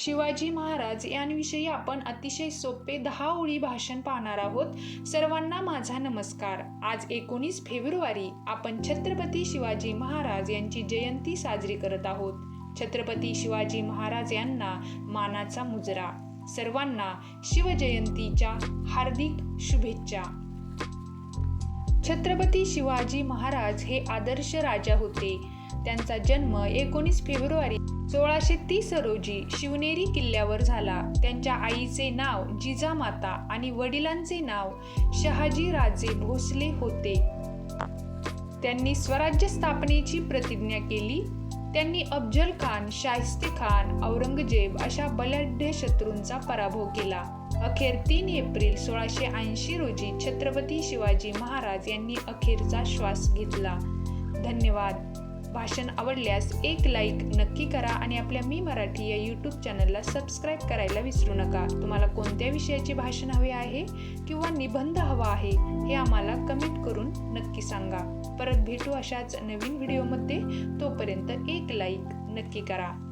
शिवाजी महाराज यांविषयी आपण अतिशय सोपे दहा ओळी भाषण पाहणार आहोत. सर्वांना माझा नमस्कार. आज एकोणीस फेब्रुवारी आपण छत्रपती शिवाजी महाराज यांची जयंती साजरी करत आहोत. छत्रपती शिवाजी महाराज यांना मानाचा मुजरा. सर्वांना शिवजयंतीच्या हार्दिक शुभेच्छा. छत्रपती शिवाजी महाराज हे आदर्श राजा होते. त्यांचा जन्म एकोणीस फेब्रुवारी सोळाशे तीस रोजी शिवनेरी किल्ल्यावर झाला. त्यांच्या आईचे नाव जिजामाता आणि वडिलांचे नाव शहाजीराजे भोसले होते. त्यांनी स्वराज्य स्थापनेची प्रतिज्ञा केली. त्यांनी अफजल खान शाहिस्ते खान औरंगजेब अशा बलाढ्य शत्रूंचा पराभव केला. अखेर तीन एप्रिल सोळाशे ऐंशी रोजी छत्रपती शिवाजी महाराज यांनी अखेरचा श्वास घेतला. धन्यवाद. भाषण आवडल्यास एक लाईक नक्की करा आणि आपल्या मी मराठी या यूट्यूब चॅनलला सबस्क्राईब करायला विसरू नका. तुम्हाला कोणत्या विषयाचे भाषण हवे आहे किंवा निबंध हवा आहे हे आम्हाला कमेंट करून नक्की सांगा. परत भेटू अशाच नवीन व्हिडिओमध्ये तोपर्यंत एक लाईक नक्की करा.